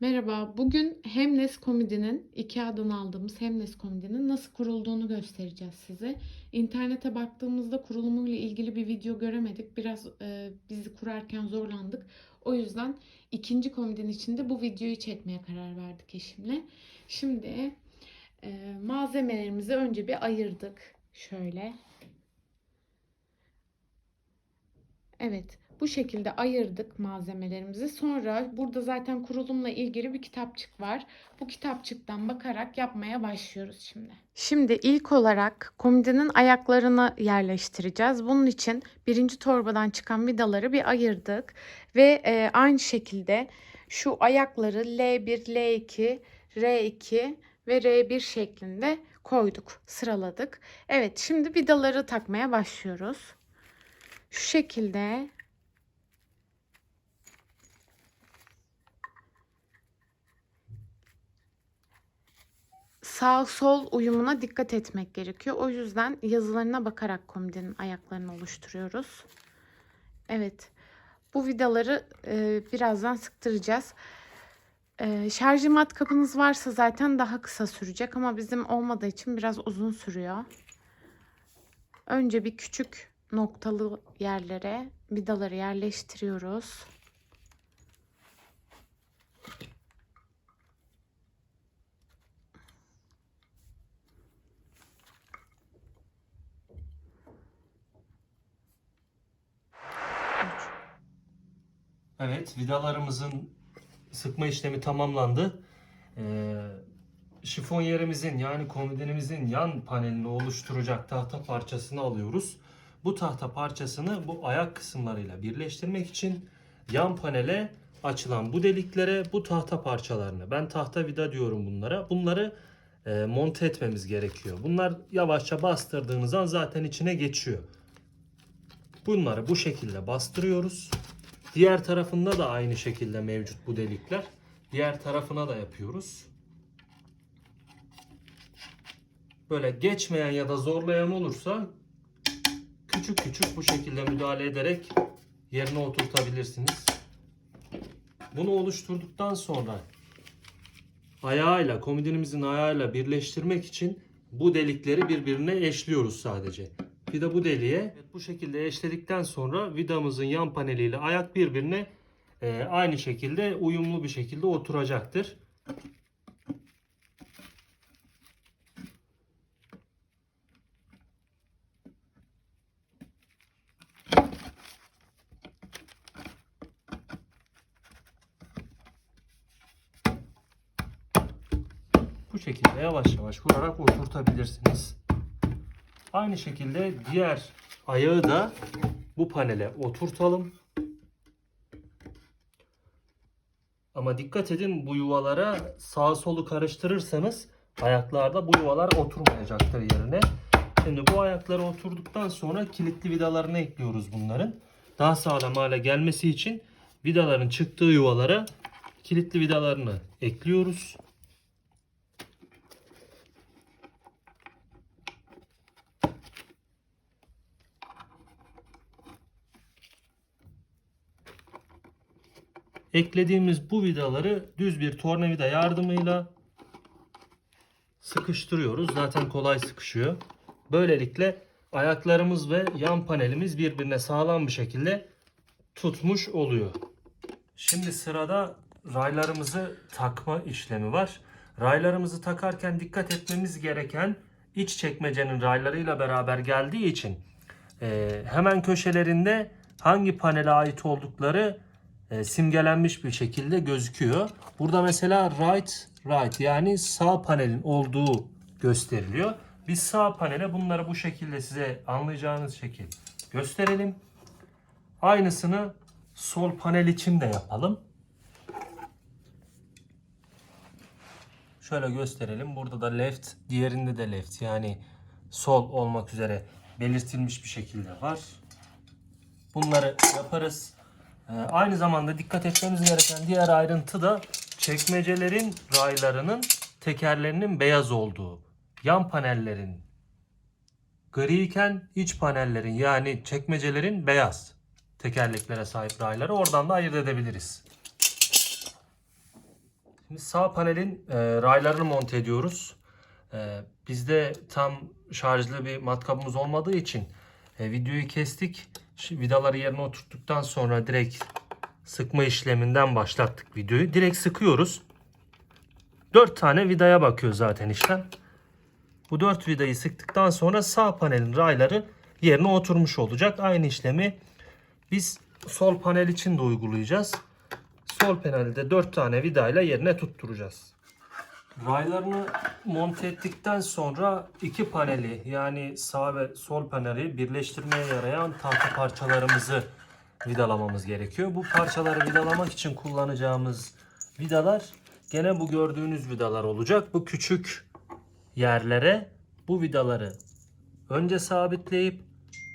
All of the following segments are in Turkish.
Merhaba, bugün Hemnes Comedy'nin, Ikea'dan aldığımız Hemnes Comedy'nin nasıl kurulduğunu göstereceğiz size. İnternete baktığımızda kurulumuyla ilgili bir video göremedik. Biraz e, bizi kurarken zorlandık. O yüzden ikinci komedinin içinde bu videoyu çekmeye karar verdik eşimle. Şimdi e, malzemelerimizi önce bir ayırdık. Şöyle. Evet, bu şekilde ayırdık malzemelerimizi. Sonra burada zaten kurulumla ilgili bir kitapçık var. Bu kitapçıktan bakarak yapmaya başlıyoruz şimdi. Şimdi ilk olarak komodinin ayaklarını yerleştireceğiz. Bunun için birinci torbadan çıkan vidaları bir ayırdık. Ve e, aynı şekilde şu ayakları L1, L2, R2 ve R1 şeklinde koyduk, sıraladık. Evet, şimdi vidaları takmaya başlıyoruz. Şu şekilde sağ sol uyumuna dikkat etmek gerekiyor. O yüzden yazılarına bakarak komodinin ayaklarını oluşturuyoruz. Evet. Bu vidaları e, birazdan sıktıracağız. E, şarj matkapınız varsa zaten daha kısa sürecek ama bizim olmadığı için biraz uzun sürüyor. Önce bir küçük noktalı yerlere vidaları yerleştiriyoruz. Evet, vidalarımızın sıkma işlemi tamamlandı. Ee, şifonyerimizin yani komodinimizin yan panelini oluşturacak tahta parçasını alıyoruz. Bu tahta parçasını bu ayak kısımlarıyla birleştirmek için yan panele açılan bu deliklere bu tahta parçalarını ben tahta vida diyorum bunlara. Bunları e, monte etmemiz gerekiyor. Bunlar yavaşça bastırdığınız an zaten içine geçiyor. Bunları bu şekilde bastırıyoruz. Diğer tarafında da aynı şekilde mevcut bu delikler. Diğer tarafına da yapıyoruz. Böyle geçmeyen ya da zorlayan olursa küçük küçük bu şekilde müdahale ederek yerine oturtabilirsiniz. Bunu oluşturduktan sonra ayağıyla, komodinimizin ayağıyla birleştirmek için bu delikleri birbirine eşliyoruz sadece. De bu deliğe bu şekilde eşledikten sonra vidamızın yan paneliyle ayak birbirine e, aynı şekilde uyumlu bir şekilde oturacaktır. Bu şekilde yavaş yavaş vurarak oturtabilirsiniz. Aynı şekilde diğer ayağı da bu panele oturtalım. Ama dikkat edin bu yuvalara sağ solu karıştırırsanız ayaklarda bu yuvalar oturmayacaktır yerine. Şimdi bu ayakları oturduktan sonra kilitli vidalarını ekliyoruz bunların. Daha sağlam hale gelmesi için vidaların çıktığı yuvalara kilitli vidalarını ekliyoruz. Eklediğimiz bu vidaları düz bir tornavida yardımıyla sıkıştırıyoruz. Zaten kolay sıkışıyor. Böylelikle ayaklarımız ve yan panelimiz birbirine sağlam bir şekilde tutmuş oluyor. Şimdi sırada raylarımızı takma işlemi var. Raylarımızı takarken dikkat etmemiz gereken iç çekmecenin raylarıyla beraber geldiği için e, hemen köşelerinde hangi panele ait oldukları e, simgelenmiş bir şekilde gözüküyor. Burada mesela right right yani sağ panelin olduğu gösteriliyor. Biz sağ panele bunları bu şekilde size anlayacağınız şekil gösterelim. Aynısını sol panel için de yapalım. Şöyle gösterelim. Burada da left, diğerinde de left yani sol olmak üzere belirtilmiş bir şekilde var. Bunları yaparız. Ee, aynı zamanda dikkat etmemiz gereken diğer ayrıntı da çekmecelerin raylarının tekerlerinin beyaz olduğu. Yan panellerin gri iken iç panellerin yani çekmecelerin beyaz tekerleklere sahip rayları oradan da ayırt edebiliriz. Şimdi sağ panelin e, raylarını monte ediyoruz. E, bizde tam şarjlı bir matkabımız olmadığı için e, videoyu kestik. Şimdi vidaları yerine oturttuktan sonra direkt sıkma işleminden başlattık videoyu. Direkt sıkıyoruz. 4 tane vidaya bakıyor zaten işlem. Bu 4 vidayı sıktıktan sonra sağ panelin rayları yerine oturmuş olacak. Aynı işlemi biz sol panel için de uygulayacağız. Sol panelde 4 tane vidayla yerine tutturacağız. Raylarını monte ettikten sonra iki paneli yani sağ ve sol paneli birleştirmeye yarayan tahta parçalarımızı vidalamamız gerekiyor. Bu parçaları vidalamak için kullanacağımız vidalar gene bu gördüğünüz vidalar olacak. Bu küçük yerlere bu vidaları önce sabitleyip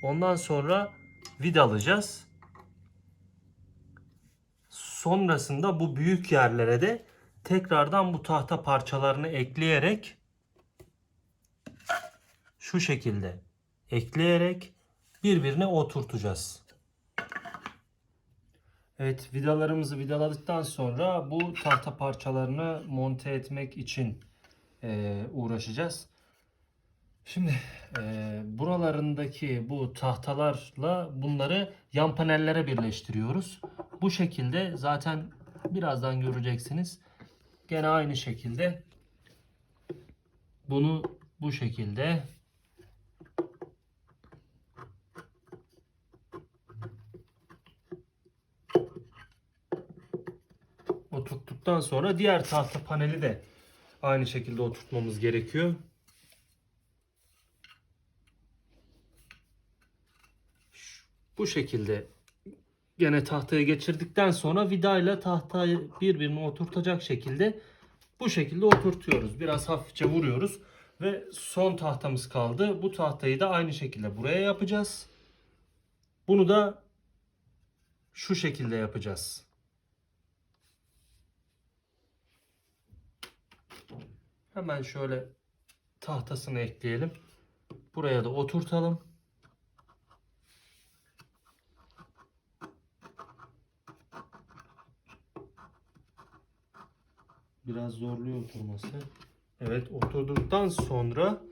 ondan sonra vidalayacağız. Sonrasında bu büyük yerlere de tekrardan bu tahta parçalarını ekleyerek şu şekilde ekleyerek birbirine oturtacağız. Evet vidalarımızı vidaladıktan sonra bu tahta parçalarını monte etmek için eee, uğraşacağız. Şimdi eee, buralarındaki bu tahtalarla bunları yan panellere birleştiriyoruz. Bu şekilde zaten birazdan göreceksiniz. Gene aynı şekilde bunu bu şekilde oturttuktan sonra diğer tahta paneli de aynı şekilde oturtmamız gerekiyor. Bu şekilde gene tahtaya geçirdikten sonra vidayla tahtayı birbirine oturtacak şekilde bu şekilde oturtuyoruz. Biraz hafifçe vuruyoruz ve son tahtamız kaldı. Bu tahtayı da aynı şekilde buraya yapacağız. Bunu da şu şekilde yapacağız. Hemen şöyle tahtasını ekleyelim. Buraya da oturtalım. Biraz zorluyor oturması. Evet oturduktan sonra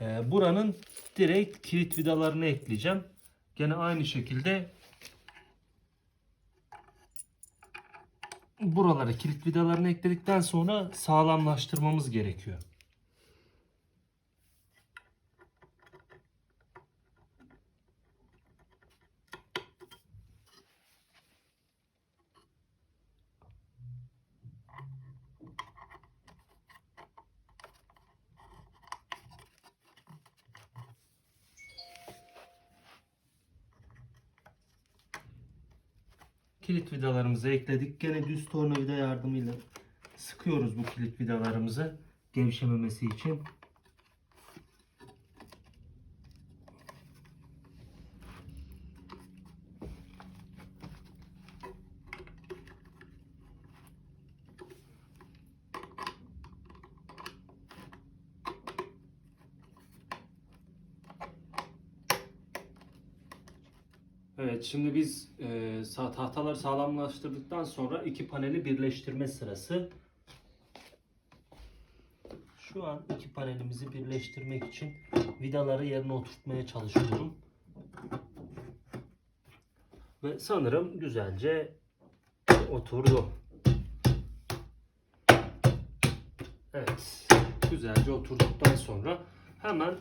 e, buranın direkt kilit vidalarını ekleyeceğim. Gene aynı şekilde buralara kilit vidalarını ekledikten sonra sağlamlaştırmamız gerekiyor. Kilit vidalarımızı ekledik. Gene düz tornavida yardımıyla sıkıyoruz bu kilit vidalarımızı gevşememesi için. Evet şimdi biz e, tahtaları sağlamlaştırdıktan sonra iki paneli birleştirme sırası. Şu an iki panelimizi birleştirmek için vidaları yerine oturtmaya çalışıyorum. Ve sanırım güzelce oturdu. Evet. Güzelce oturduktan sonra hemen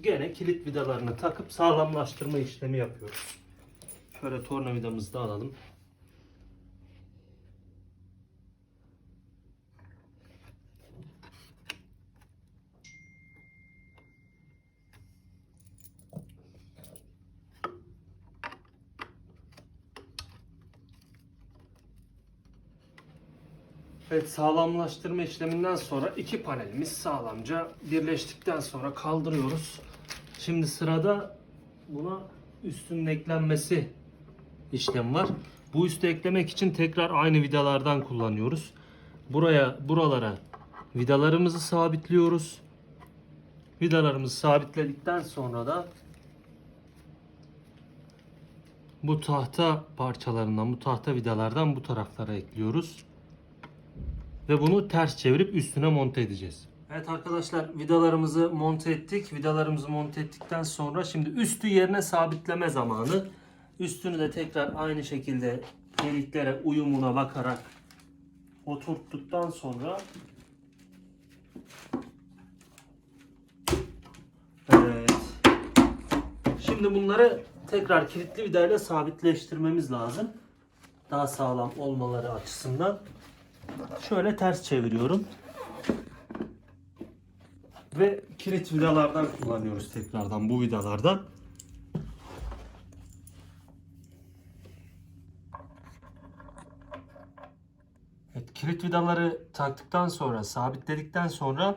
gene kilit vidalarını takıp sağlamlaştırma işlemi yapıyoruz. Şöyle tornavidamızı da alalım. Evet sağlamlaştırma işleminden sonra iki panelimiz sağlamca birleştikten sonra kaldırıyoruz. Şimdi sırada buna üstünün eklenmesi işlem var. Bu üstü eklemek için tekrar aynı vidalardan kullanıyoruz. Buraya buralara vidalarımızı sabitliyoruz. Vidalarımızı sabitledikten sonra da bu tahta parçalarından, bu tahta vidalardan bu taraflara ekliyoruz. Ve bunu ters çevirip üstüne monte edeceğiz. Evet arkadaşlar vidalarımızı monte ettik. Vidalarımızı monte ettikten sonra şimdi üstü yerine sabitleme zamanı. Üstünü de tekrar aynı şekilde deliklere uyumuna bakarak oturttuktan sonra Evet. Şimdi bunları tekrar kilitli vidayla sabitleştirmemiz lazım. Daha sağlam olmaları açısından. Şöyle ters çeviriyorum. Ve kilit vidalardan kullanıyoruz tekrardan bu vidalardan. Evet, kilit vidaları taktıktan sonra, sabitledikten sonra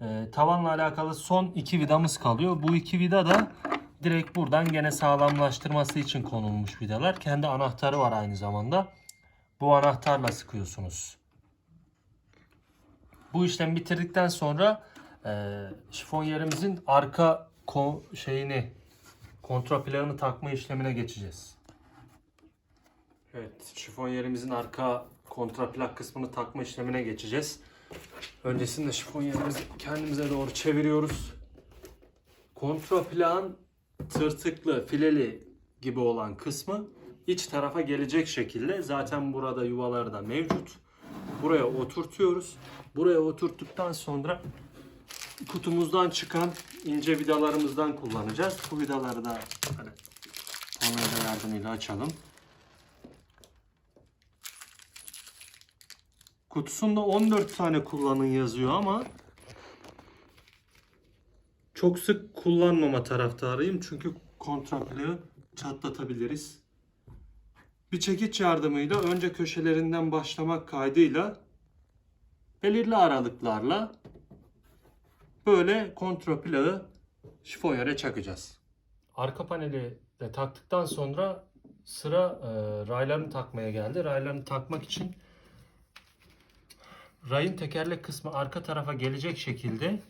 e, tavanla alakalı son iki vidamız kalıyor. Bu iki vida da direkt buradan gene sağlamlaştırması için konulmuş vidalar. Kendi anahtarı var aynı zamanda. Bu anahtarla sıkıyorsunuz. Bu işlemi bitirdikten sonra e, şifonyerimizin arka ko- şeyini kontraplanını takma işlemine geçeceğiz. Evet, şifonyerimizin arka kontraplak kısmını takma işlemine geçeceğiz. Öncesinde şifonyerimizi kendimize doğru çeviriyoruz. Kontraplağın tırtıklı, fileli gibi olan kısmı iç tarafa gelecek şekilde zaten burada yuvaları da mevcut. Buraya oturtuyoruz. Buraya oturttuktan sonra kutumuzdan çıkan ince vidalarımızdan kullanacağız. Bu vidaları da hani tornavida yardımıyla açalım. Kutusunda 14 tane kullanın yazıyor ama çok sık kullanmama taraftarıyım çünkü kontraplağı çatlatabiliriz. Bir çekiç yardımıyla önce köşelerinden başlamak kaydıyla belirli aralıklarla böyle kontraplağı şifonyere çakacağız. Arka paneli de taktıktan sonra sıra e, raylarını takmaya geldi. Raylarını takmak için rayın tekerlek kısmı arka tarafa gelecek şekilde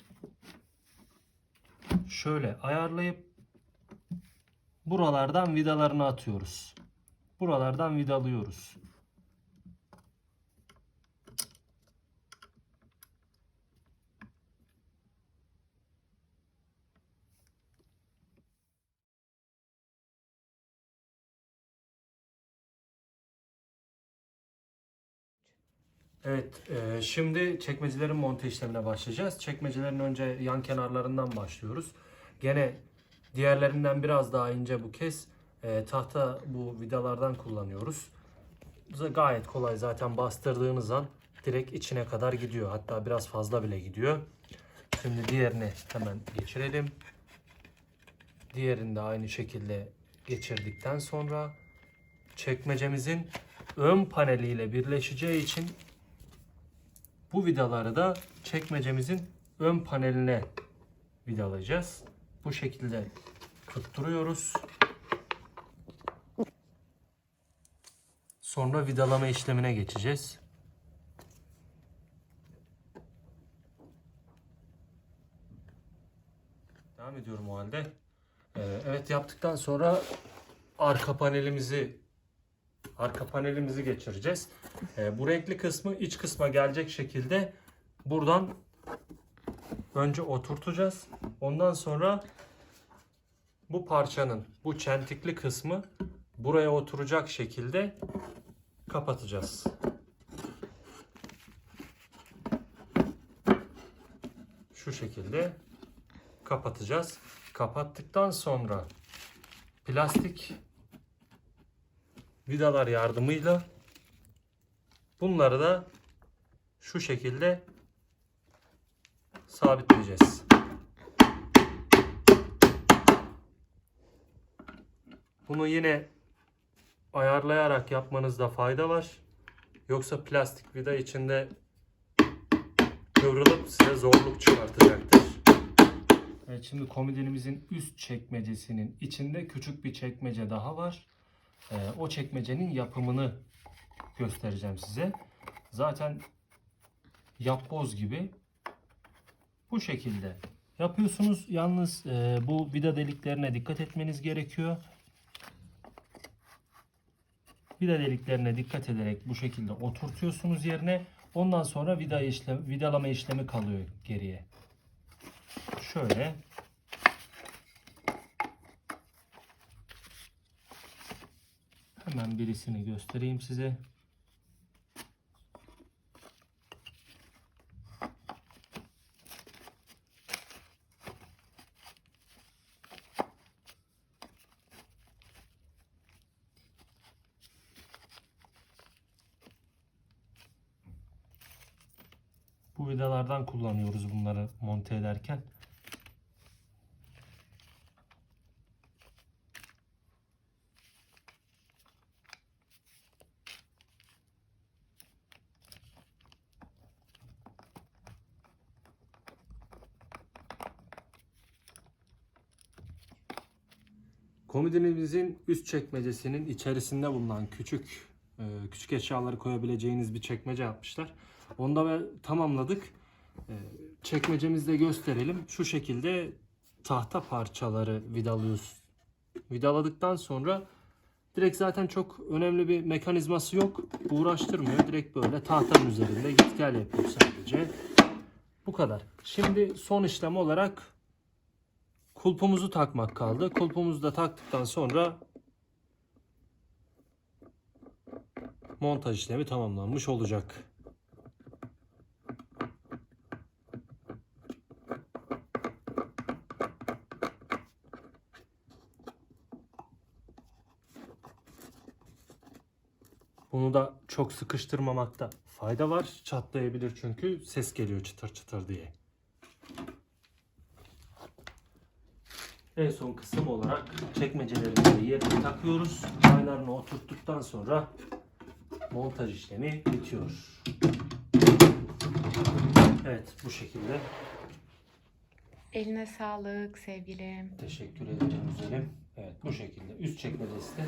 şöyle ayarlayıp buralardan vidalarını atıyoruz. Buralardan vidalıyoruz. Evet, e, şimdi çekmecelerin monte işlemine başlayacağız. Çekmecelerin önce yan kenarlarından başlıyoruz. Gene diğerlerinden biraz daha ince bu kez e, tahta bu vidalardan kullanıyoruz. Bu Gayet kolay zaten bastırdığınız an direkt içine kadar gidiyor. Hatta biraz fazla bile gidiyor. Şimdi diğerini hemen geçirelim. Diğerini de aynı şekilde geçirdikten sonra çekmecemizin ön paneliyle birleşeceği için bu vidaları da çekmecemizin ön paneline vidalayacağız. Bu şekilde tutturuyoruz. Sonra vidalama işlemine geçeceğiz. Devam ediyorum o halde. Ee, evet yaptıktan sonra arka panelimizi arka panelimizi geçireceğiz. Ee, bu renkli kısmı iç kısma gelecek şekilde buradan önce oturtacağız. Ondan sonra bu parçanın bu çentikli kısmı buraya oturacak şekilde kapatacağız. Şu şekilde kapatacağız. Kapattıktan sonra plastik vidalar yardımıyla bunları da şu şekilde sabitleyeceğiz. Bunu yine ayarlayarak yapmanızda fayda var. Yoksa plastik vida içinde kıvrılıp size zorluk çıkartacaktır. Evet şimdi komodinimizin üst çekmecesinin içinde küçük bir çekmece daha var. Ee, o çekmecenin yapımını göstereceğim size. Zaten yapboz gibi bu şekilde yapıyorsunuz. Yalnız e, bu vida deliklerine dikkat etmeniz gerekiyor. Vida deliklerine dikkat ederek bu şekilde oturtuyorsunuz yerine. Ondan sonra vida işlem, vidalama işlemi kalıyor geriye. Şöyle. Hemen birisini göstereyim size. Bu vidalardan kullanıyoruz bunları monte ederken. Komodinimizin üst çekmecesinin içerisinde bulunan küçük e, küçük eşyaları koyabileceğiniz bir çekmece yapmışlar. Onu da tamamladık. Çekmecemizde gösterelim. Şu şekilde tahta parçaları vidalıyoruz. Vidaladıktan sonra direkt zaten çok önemli bir mekanizması yok. Uğraştırmıyor. Direkt böyle tahtanın üzerinde git gel yapıyor sadece. Bu kadar. Şimdi son işlem olarak kulpumuzu takmak kaldı. Kulpumuzu da taktıktan sonra montaj işlemi tamamlanmış olacak. Bunu da çok sıkıştırmamakta fayda var. Çatlayabilir çünkü ses geliyor çıtır çıtır diye. En son kısım olarak çekmecelerimizi yerine takıyoruz. Raylarını oturttuktan sonra montaj işlemi bitiyor. Evet bu şekilde. Eline sağlık sevgilim. Teşekkür ederim güzelim. Evet bu şekilde üst çekmecesi de